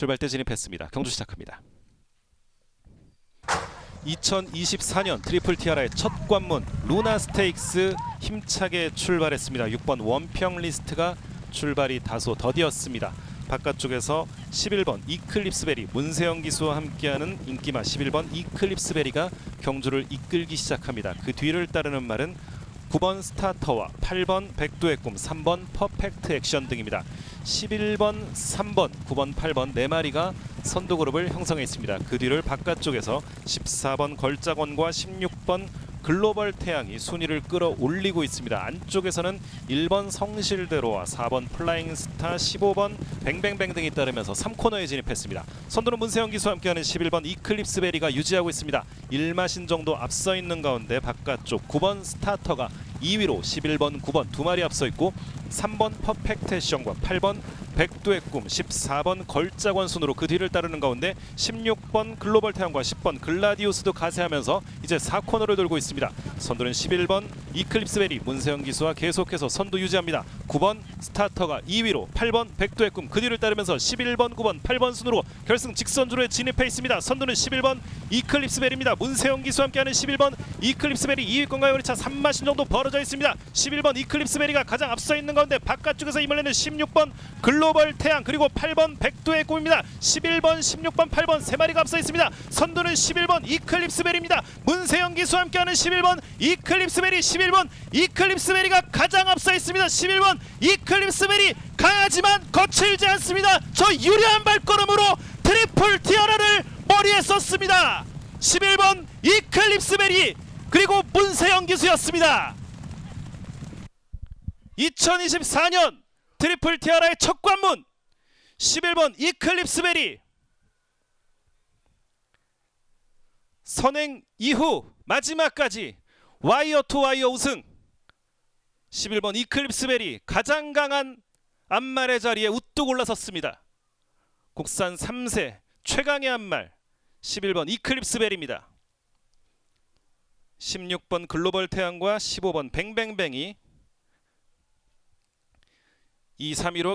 출발대 진입했습니다. 경주 시작합니다. 2024년 트리플 티아라의 첫 관문 루나 스테이크스 힘차게 출발했습니다. 6번 원평 리스트가 출발이 다소 더디었습니다. 바깥쪽에서 11번 이클립스베리 문세영 기수와 함께하는 인기마 11번 이클립스베리가 경주를 이끌기 시작합니다. 그 뒤를 따르는 말은 9번 스타터와 8번 백두의 꿈, 3번 퍼펙트 액션 등입니다. 11번, 3번, 9번, 8번 네 마리가 선두 그룹을 형성해 있습니다. 그 뒤를 바깥쪽에서 14번 걸작원과 16번 글로벌 태양이 순위를 끌어올리고 있습니다. 안쪽에서는 1번 성실대로와 4번 플라잉 스타, 15번 뱅뱅뱅 등이 따르면서 3코너에 진입했습니다. 선두는 문세영 기수와 함께하는 11번 이클립스 베리가 유지하고 있습니다. 1마신 정도 앞서 있는 가운데 바깥쪽 9번 스타터가 2위로 11번, 9번 두 마리 앞서 있고 3번 퍼펙트 액션과 8번 백두의 꿈, 14번 걸작원 순으로 그 뒤를 따르는 가운데 16번 글로벌 태양과 10번 글라디우스도 가세하면서 이제 4코너를 돌고 있습니다. 선두는 11번 이클립스베리 문세영 기수와 계속해서 선두 유지합니다. 9번 스타터가 2위로 8번 백두의 꿈 그 뒤를 따르면서 11번, 9번, 8번 순으로 결승 직선주로에 진입해 있습니다. 선두는 11번 이클립스베리입니다. 문세영 기수와 함께하는 11번 이클립스베리 2위권과의 거리차 3마신 정도 벌어져 있습니다. 11번 이클립스베리가 가장 앞서 있는 가운데 바깥쪽에서 힘을 내는 16번 글로 벌 태양 그리고 8번 백두의 꿈입니다. 11번, 16번, 8번 세 마리가 앞서 있습니다. 선두는 11번 이클립스베리입니다. 문세영 기수와 함께하는 11번 이클립스베리 11번 이클립스베리가 가장 앞서 있습니다. 11번 이클립스베리 강하지만 거칠지 않습니다. 저 유려한 발걸음으로 트리플 티아라를 머리에 썼습니다. 11번 이클립스베리 그리고 문세영 기수였습니다. 2024년 트리플 티아라의 첫 관문 11번 이클립스베리 선행 이후 마지막까지 와이어 투 와이어 우승 11번 이클립스베리 가장 강한 앞말의 자리에 우뚝 올라섰습니다. 국산 3세 최강의 앞말 11번 이클립스베리입니다. 16번 글로벌 태양과 15번 뱅뱅뱅이 2, 3위로